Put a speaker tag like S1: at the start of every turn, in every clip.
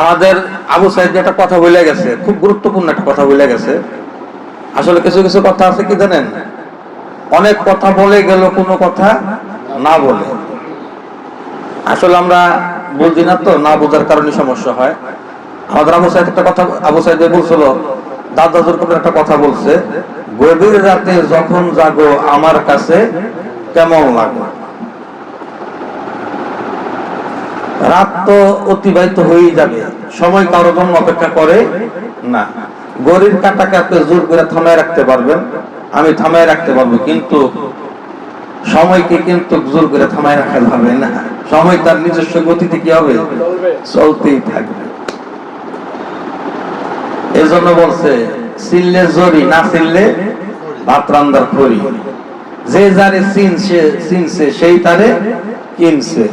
S1: আমাদের আবু সাহেব একটা কথা বলে গেছে, খুব গুরুত্বপূর্ণ একটা কথা বলে গেছে। আসলে কিছু কিছু কথা আছে কি জানেন? অনেক কথা বলে গেল, কোনো কথা না বলে। আসলে আমরা বুঝি না তো, না বোঝার কারণে সমস্যা হয়। আমাদের আবু সাহেব একটা কথা, আবু সাহেব বলছিল দাদাজুর করে একটা কথা বলছে, গভীর রাতে যখন জাগো, আমার কাছে কেমন লাগো রাত তো অতিবাহিত হয়েই যাবে। সময় কারও জন্য অপেক্ষা করে না। গরির কাটাকে আপনি জোর করে থামায় রাখতে পারবেন। আমি থামায় রাখতে পারব, কিন্তু সময়কে কিন্তু জোর করে থামায় রাখা যাবে না। সময় তার নিজস্ব গতিতে কি হবে? চলতেই থাকবে। এই জন্য বলছে, সিললে জরি, না সিললে ভাত রান্দার করি যে যারে চিনছে চিনছে, সেই তারে কিনছে।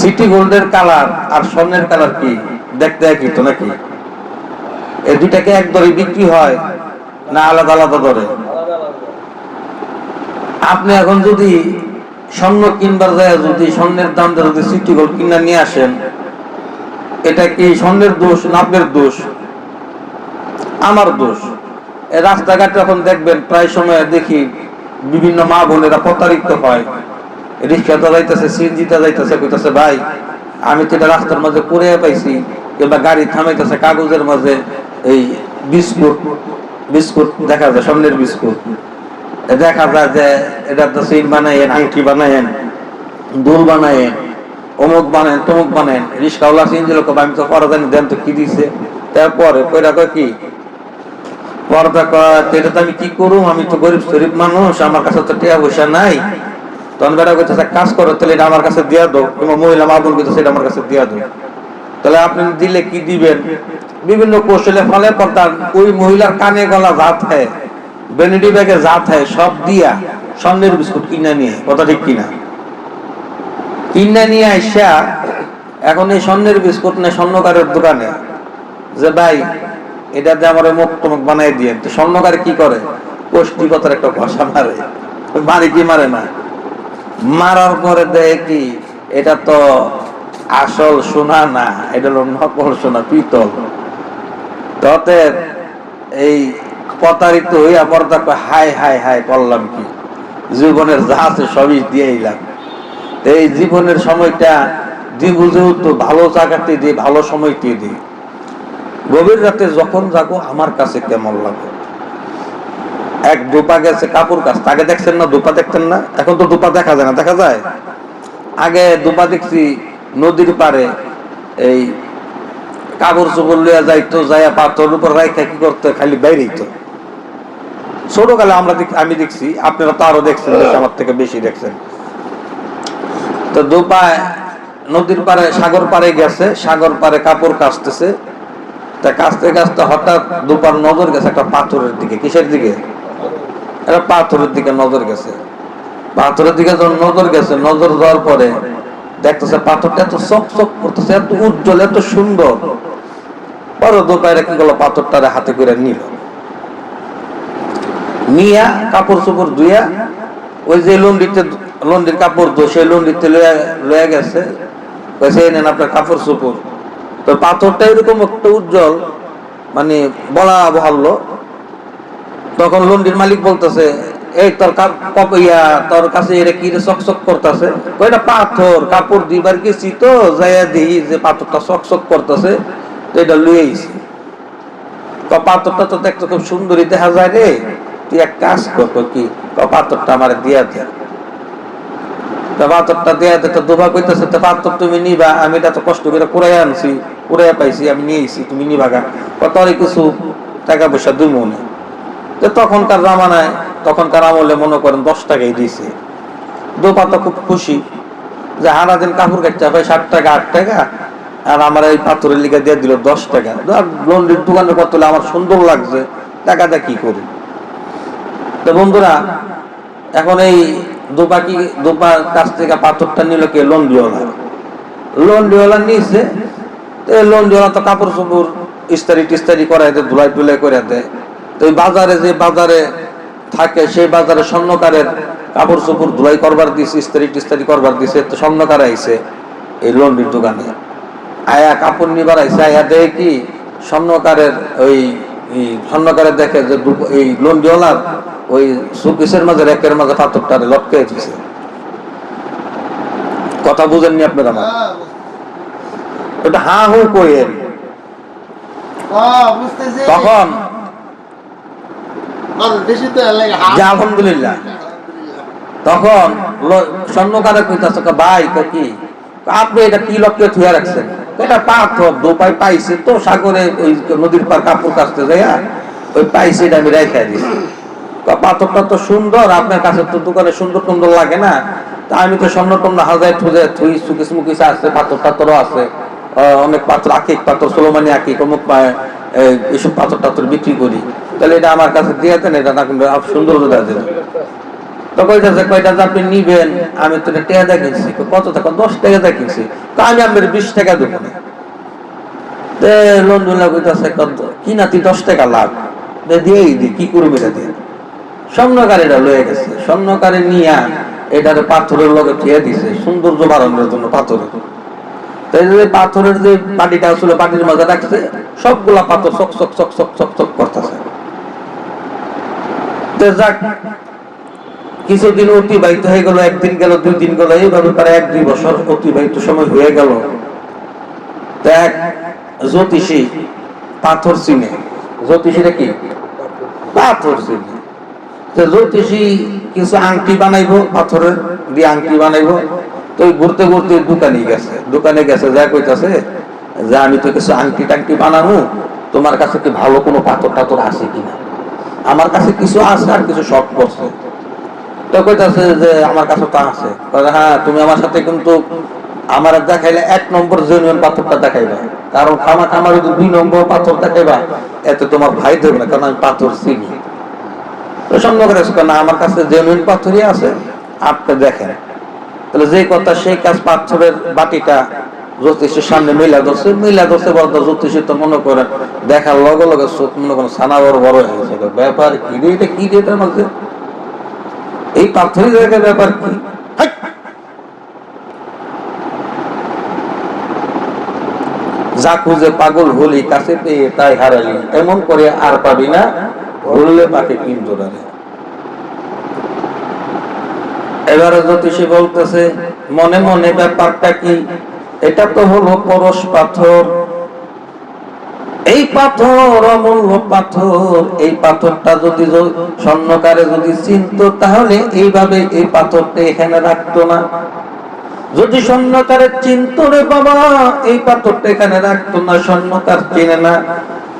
S1: সিটি গোল্ডের কালার আর স্বর্ণের কালার কি? দেখতে একই তো নাকি? এই দুইটাকে এক দরে বিক্রি হয় না আলাদা আলাদা দরে? আপনি এখন যদি স্বর্ণ কিনবার যায়, যদি স্বর্ণের দাম যদি সিটি গোল্ড কিনা নিয়ে আসেন, এটা কি স্বর্ণের দোষ না আপনার দোষ? আমার দোষ। রাস্তাঘাটে এখন দেখবেন, প্রায় সময় দেখি বিভিন্ন মা বোনেরা প্রতারিত হয়। রিক্সাতে যাইতেছে সিএনজিতে যাইতেছে কইতেছে, ভাই, আমি তো এটা রাস্তার মাঝে পড়ে পাইছি, কিংবা গাড়ি থামাইতেছে কাগজের মাঝে, এই বিস্কুট বিস্কুট দেখা যায়, স্বর্ণের বিস্কুট। দেখা যায় যে এটা তো সিন বানাইয়েন আংটি বানাইয়েন দুল বানাইয়েন অমুক বানেন তমুক বানেন রিক্সাওয়ালা সিএনজি লোক আমি তো পরে জানি, দেন তো কি দিছে? তারপরে কইরা কয় কি, পর্দা কয় এটা তো আমি কি করুম? আমি তো গরিব শরীফ মানুষ, আমার কাছে তো টিয়া পয়সা নাই তখন বেটা কইতেছে কাজ করো, তাহলে এটা আমার কাছে দিয়া দাও। কিংবা মহিলা মাদুল কইতেছে, এটা আমার কাছে দিয়া দাও। তাহলে আপনি দিলে কি দিবেন? বিভিন্ন কৌশলে ফলে পর্দা, ওই মহিলার কানে গলা জাত থাকে বেনেডি ব্যাগে জাত থাকে সব দিয়া স্বর্ণের বিস্কুট কিনা নিয়ে, কথা ঠিক কিনা? কিনা নিয়ে আইসা, এখন এই স্বর্ণের বিস্কুট নেই স্বর্ণকারের দোকানে, যে, ভাই, এটা দিয়ে আমার মুখ টুমুক বানাই দিয়ে স্বর্ণকার কি করে? পুষ্টিকতার একটা ভাষা মারে। মারে কি মারে না? মারার পরে দেয় কি, এটা তো আসল সোনা না, এটা হলো নকল সোনা, পিতল। ততে এই প্রতারিত হইয়া পর্দা কয় হাই হাই হাই করলাম কি, জীবনের যা আছে সবই দিয়ে এলাম। এই জীবনের সময়টা দিব তো ভালো জায়গাতে দিই, ভালো সময়তে দিই। গভীর রাতে যখন যাব, আমার কাছে কেমন লাগে এক দুপা গেছে কাপড় কাছ। আগে দেখছেন না দুপা দেখতেন না? এখন তো দুপা দেখা যায় না, দেখা যায়? আগে দুপা দেখছি নদীর পারে এই কাপড় চোপড় লইয়া যাইতো, যাইয়া পাথর উপর রাইখা কি করতো, খালি বাইরেই তো ছোটকালে আমরা আমি দেখছি, আপনারা তো আরও দেখছেন আমার থেকে বেশি দেখছেন। তো দুপায় নদীর পারে সাগর পারে গেছে, সাগর পারে কাপড় কাচতেছে। তা কাচতে কাচতে হঠাৎ দুপার নজর গেছে একটা পাথরের দিকে, কিসের দিকে? একটা পাথরের দিকে নজর গেছে। পাথরের দিকে যখন নজর গেছে, নজর যাওয়ার পরে দেখতেছে পাথরটা এত চক চক করতেছে, এত উজ্জ্বল, এত সুন্দর। পরে দুপায় কি করল? পাথরটারে হাতে করে নিল। নিয়া কাপড় চোপড় ধুইয়া ওই যে লন্ডিতে, লন্ডির কাপড় ধো সেই লন্ডিতে লইয়া গেছে। এই নেন আপনার কাপড় চোপড় তো পাথরটা এরকম একটা উজ্জ্বল মানে বলা ভাল্য তখন লন্ডির মালিক বলতেছে, এই তোর ইয়া, তোর কাছে এটা কি চকচক করতেছে? ওইটা পাথর, কাপড় দিবার গেছি তো, যাইয়া দিই যে পাথরটা চকচক করতেছে এটা লুয়ে আইছি। তো পাথরটা তো দেখতে খুব সুন্দরই দেখা যায় রে। তুই এক কাজ কর কি তো পাথরটা আমার দিয়া দে। তো পাথরটা দেয়া দে, তো দুবা কইতেছে, তো পাথর তুমি নিবা, আমি এটা তো কষ্ট করে কুড়াই আনছি কুড়াই পাইছি, আমি নিয়ে আইছি, তুমি নিবা গা। কত কিছু টাকা পয়সা দুই মনে তো তখনকার জামানায়, তখনকার আমলে মনে করেন দশ টাকাই দিয়েছে। দোপা তো খুব খুশি যে হারা দিন কাপড় কাটতে হবে, ষাট টাকা, আট টাকা, আর আমার এই পাথরের লিগে দিয়ে দিল দশ টাকা। লন্ডির দোকানে কত হলে আমার সুন্দর লাগছে টাকাটা কি করি। তো বন্ধুরা, এখন এই দোপা কি দোপার কাছ থেকে পাথরটা নিল কে? লন্ডিওয়ালা লন্ডিওয়ালা নিয়েছে এই লন্ডিওয়ালা তো কাপড় চোপড় ইস্তারি টিস্তারি করাই দেয়, ধুলাই টুলাই করে দেয়। এই বাজারে যে বাজারে থাকে সেই বাজারে স্বর্ণকারের কাপড় চোপড় ধুলাই করবার দিছে ইস্তারি টিস্তারি করবার দিছে তো স্বর্ণকার আইছে এই লন্ডির দোকানে। আয়া কাপড় নিবার আইসে আয়া দেয় কি স্বর্ণকারের ওই স্বর্ণকারের দেখে যে এই লন্ডিওয়ালার ওই সুপিসের মাঝে রেকের মাঝে পাথরটারে লটকে দিছে। কথা বুঝেননি আপনারা আমার?
S2: হ্যাঁ,
S1: ওটা হা হু কইেন তখন
S2: মানুষ বেশি তো এর লাগে হাত-
S1: আলহামদুলিল্লাহ। তখন স্বর্ণকারে কইতাছে ভাই, কা আপনি এটা কি লক্ষ্যে থুয়া রাখছেন? এটা পাথর দোপাই পাইছে, তো সাগরে ওই নদীর পার কাপড় কাচতে যাইয়া ওই পাইছে এটা আমি রেখে দিছি। পাথরটা তো সুন্দর, আপনার কাছে তো দোকানে সুন্দর সুন্দর লাগে না। তা আমি তো স্বর্ণ টর্ণ হাজায় থুজে থুই, সুকিস মুকিস আছে পাথর টাথরও আছে। অনেক পাথর, আকিক পাথর, সোলোমানি আকিক, অমুক এইসব পাথর টাথর বিক্রি করি। তাহলে এটা আমার কাছে দিয়ে দেন, এটা না কিন্তু সুন্দর তো কয়টা নিবেন? আমি তো কত টাকা? দশ টাকা তো আমি বিশ টাকা দেবো না। করবি এটা লয়ে গেছে। স্বর্ণকারী নিয়া এটারে পাথরের লগে থিয়ে দিছে। সৌন্দর্য বাড়ানোর জন্য পাথরের পাথরের যে পাটিটা ছিল পাটির মাঝে রাখছে, সবগুলা পাথর চক চক চক চক চক করতেছে। তো কিছুদিন অতিবাহিত হয়ে গেল, একদিন গেল, দুই দিন গেল, এইভাবে এক দুই বছর অতিবাহিত সময় হয়ে গেল। এক জ্যোতিষী, পাথর চিনে। জ্যোতিষীরা কি? পাথর চিনে। জ্যোতিষী কিছু আংটি বানাইবো, পাথরের দিয়ে আংটি বানাইবো। তো ঘুরতে ঘুরতে দোকানে গেছে দোকানে গেছে, যা কইতাছে যে আমি তো কিছু আংটি টাংটি বানাবো তোমার কাছে কি ভালো কোনো পাথর টাথর আছে কিনা? আমার কাছে কিছু আছে আর কিছু শখ করছে। তো কইতাছে যে আমার কাছে তো আছে। হ্যাঁ তুমি আমার সাথে কিন্তু আমার দেখাইলে এক নম্বর পাথরটা দেখাইবা। কারণ খামা খামার যদি দুই নম্বর পাথর দেখাইবা, এতে তোমার ভাই দেবে না, কারণ আমি পাথর চিনি। সন্দেহ করে না, আমার কাছে জেনুইন পাথরই আছে, আপনি দেখেন। তাহলে যে কথা সেই কাজ পাথরের বাটিটা জ্যোতিষের সামনে মিলা ধরছে মিলা ধরছে বলতো জ্যোতিষী তো মনে করেন দেখার লগে লগে চোখ মনে করেন সানা বড় বড় হয়ে গেছে। ব্যাপার কি রে এটা কি রে মধ্যে? এই পাথরের জায়গায় ব্যাপার কি? যা খুঁজে পাগল হলি কাছে পেয়ে তাই হারালি এমন করে আর পাবি না ভুললে পাকে কিন্তু এবারে জ্যোতিষী বলতেছে মনে মনে ব্যাপারটা কি? এটা তো হলো পরশ পাথর। এই পাথর অমূল্য পাথর। এই পাথরটা যদি স্বর্ণকারে যদি চিনত তাহলে এইভাবে এই পাথরটা এখানে রাখতো না। যদি স্বর্ণকারে চিনত রে বাবা, এই পাথরটা এখানে রাখতো না, স্বর্ণকার চিনে না।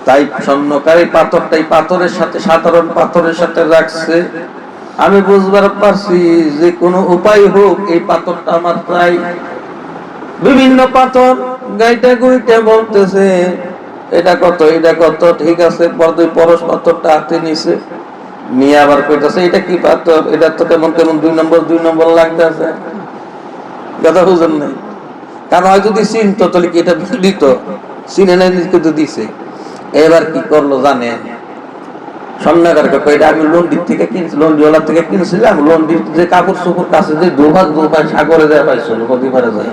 S1: তাই স্বর্ণকার এই পাথরটা এই পাথরের সাথে, সাধারণ পাথরের সাথে রাখছে। আমি বুঝবার পারছি যে কোনো উপায় হোক, এই পাথরটা আমার চাই বিভিন্ন পাথর গাইটা গুইটা বলতেছে, এটা কত এটা কত, ঠিক আছে পরদুই পরশ পাথরটা হাতে নিছে। নিয়ে আবার কইতাছে, এটা কি পাথর? এটা তো কেমন কেমন দুই নম্বর দুই নম্বর লাগতেছে কথা বুঝেন নাই। কারণ হয় যদি চিনতো, তাহলে কি এটা দিত? চিনে নাই কিন্তু দিছে। এবার কি করল জানেন? সামনাকারকে কইটা আমি লন্ডির থেকে কিনছি লন্ডিওয়ালা থেকে কিনছিলাম, লন্ডির যে কাপড় চোপড় কাছে যে দুভাগ দুভাগ সাগরে যায় পাইছিল নদী যায়।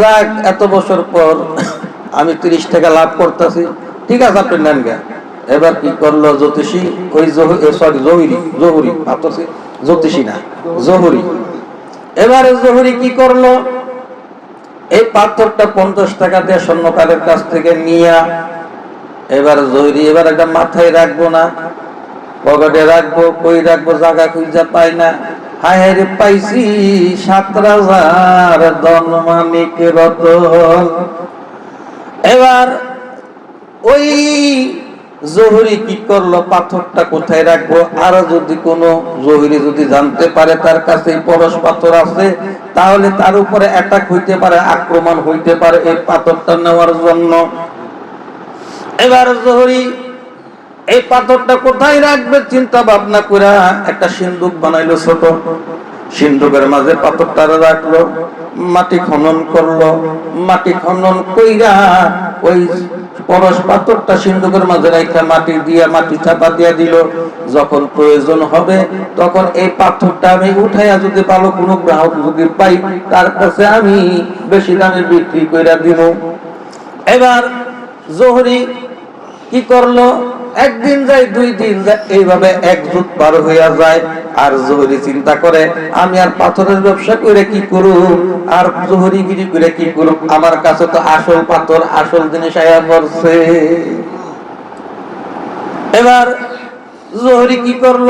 S1: যাক, এত বছর পর আমি তিরিশ টাকা লাভ করতেছি। ঠিক আছে, আপনি নেন গে। এবার কি করল জ্যোতিষী? ওই সরি জহুরি জহুরি, ভাবতেছি জ্যোতিষী না, জহুরি। এবারে জহুরি কি করল? এই পাথরটা পঞ্চাশ টাকা দিয়ে স্বর্ণকারের কাছ থেকে নিয়ে এবার জহুরি, এবার একটা মাথায় রাখব না, পকেটে রাখব, কই রাখব, জায়গা খুঁজা পাই না। হায় হায় পাইছি সাত রাজার দন মানিক রতন। এবার ওই জহুরি কি করল? পাথরটা কোথায় রাখব? আর যদি কোনো জহুরি যদি জানতে পারে তার কাছে পরশ পাথর আছে, তাহলে তার উপরে অ্যাটাক হইতে পারে, আক্রমণ হইতে পারে এই পাথরটা নেওয়ার জন্য। এবার জহুরি এই পাথরটা কোথায় রাখবে চিন্তা ভাবনা করে একটা সিন্দুক বানাইলো ছোট। সিন্ধুকের মাঝে পাথরটা রাখল, মাটি খনন করল। মাটি খনন কইরা ওই পরশ পাথরটা সিন্ধুকের মাঝে রাখা মাটি দিয়া, মাটি চাপা দিয়া দিল। যখন প্রয়োজন হবে তখন এই পাথরটা আমি উঠাইয়া যদি ভালো কোনো গ্রাহক যদি পাই, তার কাছে আমি বেশি দামে বিক্রি কইরা দিব। এবার জোহরি কি করল? একদিন যায়, দুই দিন যায়, এইভাবে এক যুগ পার হইয়া যায়। আর জহরি চিন্তা করে, আমি আর পাথরের ব্যবসা করে কি করু আর জহরি গিরি করে কি করু আমার কাছে তো আসল পাথর, আসল জিনিস আয়া পড়ছে। এবার জহরি কি করল?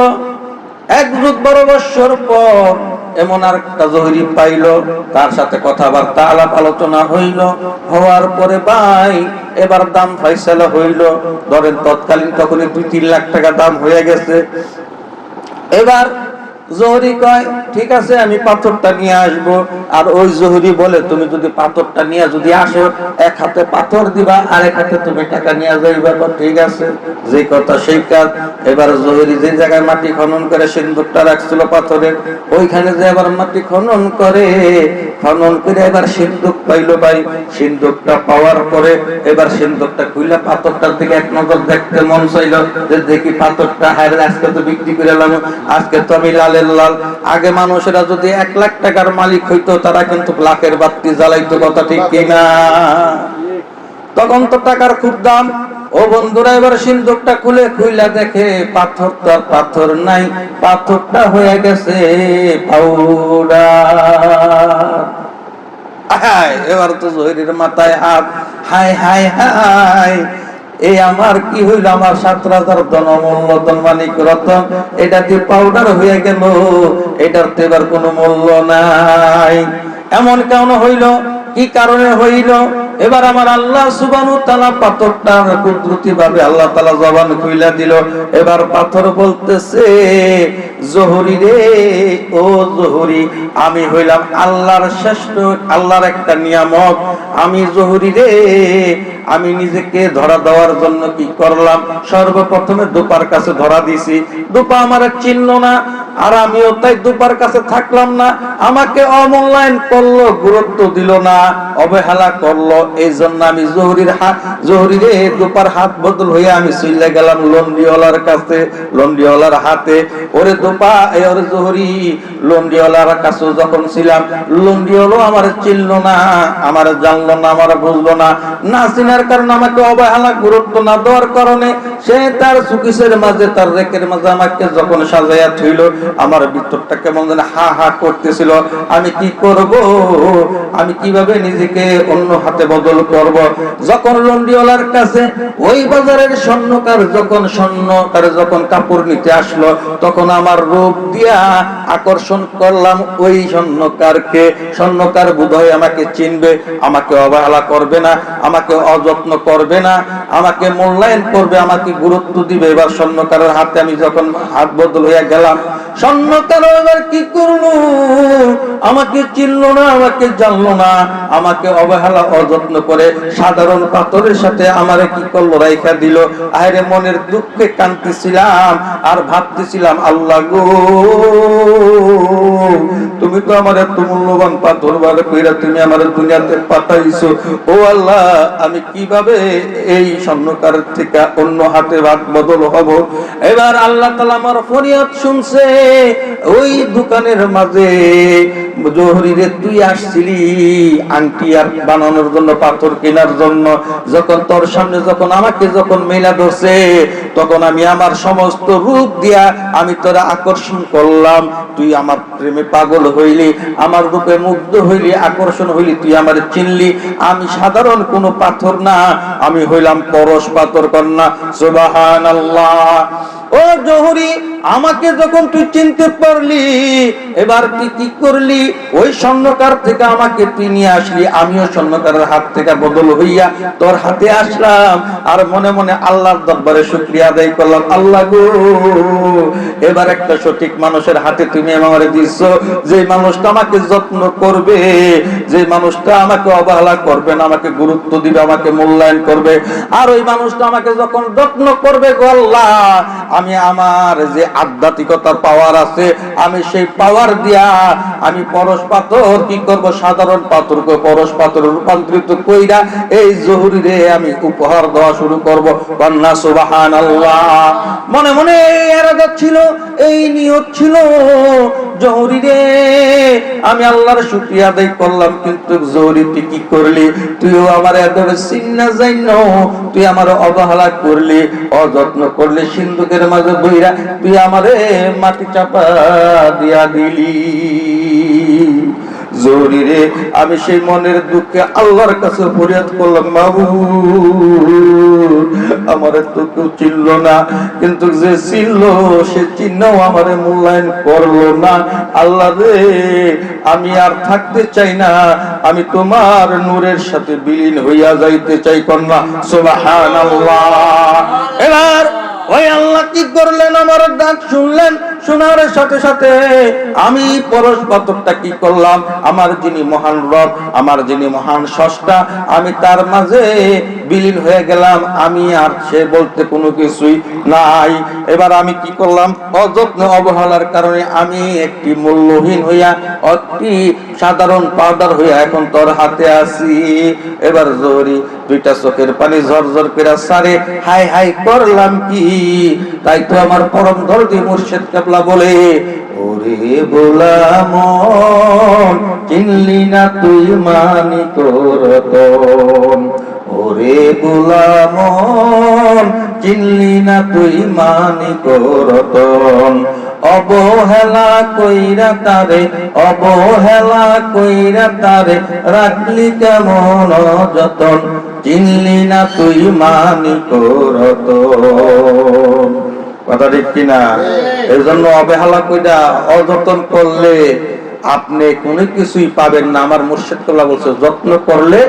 S1: এক যুগ বড় বৎসর পর এমন আর একটা জহরি পাইল, তার সাথে কথাবার্তা আলাপ আলোচনা হইল। হওয়ার পরে ভাই, এবার দাম ফাইসালা হইল। ধরেন তৎকালীন তখনই দুই তিন লাখ টাকা দাম হয়ে গেছে। এবার জহরি কয়, ঠিক আছে, আমি পাথরটা নিয়ে আসব। আর ওই জহরি বলে, তুমি যদি পাথরটা নিয়ে যদি আসো, এক হাতে পাথর দিবা আর এক হাতে তুমি টাকা নিয়ে যাইবা। ঠিক আছে। যে কথা সেই কাজ। এবার জহরি যে জায়গায় মাটি খনন করে সিন্দুকটা রাখছিল পাথরের ওইখানে যে এবার মাটি খনন করে খনন করে এবার সিন্দুক পাইলো ভাই। সিন্দুকটা পাওয়ার পরে এবার সিন্দুকটা খুইলা পাথরটার দিকে এক নজর দেখতে মন চাইলো যে, দেখি পাথরটা হায় আজকে তো বিক্রি করে আজকে তো আমি লালের লাল আগে মানুষেরা যদি এক লাখ টাকার মালিক হইতো, তারা কিন্তু লাখের বাতি জ্বালাইতো, কথা ঠিক কিনা? তখন তো টাকার খুব দাম। ও বন্ধুরা, এবার সিন্দুকটা খুলে খুইলা দেখে পাথর আর পাথর নাই, পাথরটা হয়ে গেছে পাউডার এবার তো জহিরের মাথায় হাত। হায় হায় হায় এই আমার কি হইল? আমার সাত রাজার ধনমূল্য মানিক রতন। এটা যে পাউডার হয়ে গেল, এটার তো এবার কোনো মূল্য নাই। এমন কেন হইল? কি কারণে হইল? এবার আমার আল্লাহ সুবানু তালা পাথরটা কুদরতি ভাবে আল্লাহ তালা জবান খুইলা দিল। এবার পাথর বলতেছে, জহরি রে, ও জহরি, আমি হইলাম আল্লাহর শ্রেষ্ঠ, আল্লাহর একটা নিয়ামক। আমি জহরি রে, আমি নিজেকে ধরা দেওয়ার জন্য কি করলাম? সর্বপ্রথমে দুপার কাছে ধরা দিছি। দুপা আমার চিহ্ন না। আর আমিও তাই দুপার কাছে থাকলাম না। আমাকে অমূল্যায়ন করল, গুরুত্ব দিল না, অবহেলা করল। এই জন্য আমি জহরির হাত, জহরির দুপার হাত বদল হয়ে আমি চলে গেলাম লন্ডিওয়ালার কাছে লন্ডিওয়ালার হাতে। ওরে দুপা ওরে জহরি লন্ডিওয়ালার কাছে যখন ছিলাম লন্ডিওয়ালো আমার চিনল না, আমার জানলো না, আমার বুঝলো না। না চিনার কারণে আমাকে অবহেলা, গুরুত্ব না দেওয়ার কারণে সে তার সুকিসের মাঝে, তার রেকের মাঝে আমাকে যখন সাজাইয়া থইল আমার ভিতরটা কেমন যেন হা হা করতেছিল। আমি কি করব? আমি কীভাবে নিজেকে অন্য হাতে বদল করব? যখন লন্ডিওয়ালার কাছে ওই বাজারের স্বর্ণকার যখন স্বর্ণকার যখন কাপড় নিতে আসলো, তখন আমার রূপ দিয়া আকর্ষণ করলাম ওই স্বর্ণকারকে। স্বর্ণকার বোধহয় আমাকে চিনবে, আমাকে অবহেলা করবে না, আমাকে অযত্ন করবে না, আমাকে মূল্যায়ন করবে, আমাকে গুরুত্ব দিবে। এবার স্বর্ণকারের হাতে আমি যখন হাত বদল হয়ে গেলাম দিল। আরে ভাবতেছিলাম, আল্লাহ গো, তুমি তো আমার এত মূল্যবান পাথর বারে কইরা তুমি আমার দুনিয়াতে পাঠাইছো। ও আল্লাহ, আমি কীভাবে এই স্বর্ণকার থেকে অন্য হাতে ভাত বদল হব? এবার আল্লাহ তালা আমার ফরিয়াদ শুনছে। ওই দোকানের মাঝে জহরিরে তুই আসছিলি আংটি আর বানানোর জন্য, পাথর কেনার জন্য। যখন তোর সামনে যখন আমাকে যখন মেলা ধরছে, তখন আমি আমার সমস্ত রূপ দিয়া আমি তোরা আকর্ষণ করলাম। তুই আমার প্রেমে পাগল হইলি, আমার রূপে মুগ্ধ হইলি, আকর্ষণ হইলি, তুই আমার চিনলি। আমি সাধারণ কোনো পাথর না, আমি হইলাম পরশ পাথর কন্যা সুবাহান ও জহুরি, আমাকে যখন তুই চিনতে পারলি, এবার তুই কি করলি? ওই স্বর্ণকার থেকে আমাকে তুই নিয়ে আসলি, আমিও স্বর্ণকারের হাত থেকে বদল হইয়া তোর হাতে আসলাম। আর মনে মনে আল্লাহর দরবারে শুক্রিয়া আদায় করলাম, আল্লাহ গো, এবার একটা সঠিক মানুষের হাতে তুমি আমারে দিচ্ছ। যে মানুষটা আমাকে যত্ন করবে যে মানুষটা আমাকে অবহেলা করবে না, আমাকে গুরুত্ব দিবে, আমাকে মূল্যায়ন করবে, আর ওই মানুষটা আমাকে যখন যত্ন করবে গো আল্লাহ আমি আমার যে আধ্যাত্মিকতার পাওয়ার আছে, আমি সেই পাওয়ার দিয়া আমি পরশ পাথর কি করব? সাধারণ পাথরকে পরশ পাথর রূপান্তরিত কইরা এই জহুরি রে আমি উপহার দেওয়া শুরু করব। কন্যা সুবাহান মনে মনে এরাদা ছিল, এই নিয়ত ছিল জহুরি রে আমি আল্লাহর শুকরিয়া আদায় করলাম, কিন্তু জহুরি, তুই কি করলি? তুইও আমার এদরে চিন্না যাইন তুই আমার অবহেলা করলি, অযত্ন করলি, সিন্ধুকের মাঝে বইরা, তুই আমারে মাটি চাপা দিয়া দিলি। জরুরি আমি সেই মনের দুঃখে আল্লাহর কাছে ফরিয়াদ করলাম বাবু আমার তো কেউ চিনল না, কিন্তু যে চিনল, সে চিহ্নও আমার মূল্যায়ন করল না। আল্লাহ রে, আমি আর থাকতে চাই না, আমি তোমার নূরের সাথে বিলীন হইয়া যাইতে চাই, কন্যা। সুবাহান এবার ওই আল্লাহ কি করলেন আমার ডাক শুনলেন? শোনার সাথে সাথে আমি পরশ পাথরটা কি করলাম? আমার যিনি মহান রব, আমার যিনি মহান সষ্টা আমি তার মাঝে বিলীন হয়ে গেলাম, আমি আর সে বলতে কোনো কিছুই নাই। এবার আমি কি করলাম? অযত্ন অবহেলার কারণে আমি একটি মূল্যহীন হইয়া, অতি সাধারণ পাউডার হইয়া এখন তোর হাতে আছি। এবার জরি দুইটা চোখের পানি ঝরঝর করে সারে হাই হাই করলাম কি? তাই তো আমার পরম দর্দি মুর্শেদ কাবলা বলে, ওরে গোলাম চিনলি না তুই মানি তোর ওরে গোলাম চিনলি না তুই মানি করতন অবহেলা কইরা তারে অবহেলা কইরা তারে রাখলি কেমন যতন। চিনলি না তুই মানি করতন কথা ঠিক কিনা? এই জন্য অবহেলা কইরা অযতন করলে আপনি কোনো কিছুই পাবেন না। আমার মুর্শিদ বলছে যত্ন করলে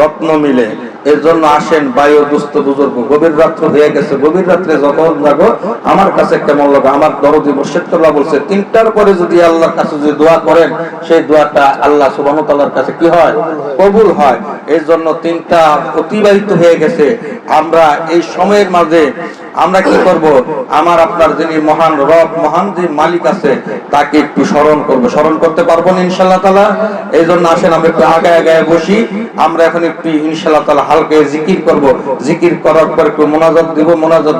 S1: রত্ন মিলে। এর জন্য আসেন বায়ু দুস্থ বুজুর্গ। গভীর রাত্র হয়ে গেছে। গভীর রাত্রে যখন যাব, আমার কাছে কেমন লাগে আমার দরদি মুর্শিদ কল্লা বলছে, তিনটার পরে যদি আল্লাহর কাছে যদি দোয়া করেন, সেই দোয়াটা আল্লাহ সুবাহতাল্লাহর কাছে কি হয়? কবুল হয়। এই জন্য তিনটা অতিবাহিত হয়ে গেছে। আমরা এই সময়ের মাঝে আমরা কি করব? আমার, আপনার যিনি মহান রব, মহান যে মালিক আছে, তাকে একটু স্মরণ করব। স্মরণ করতে পারব না ইনশাল্লাহ তালা এই জন্য আসেন, আমরা একটু আগায় আগায় বসি। আমরা এখন একটু ইনশাল্লাহ তালা হালকা জিকির করব। জিকির করার পর একটু মোনাজাত দিব মোনাজাত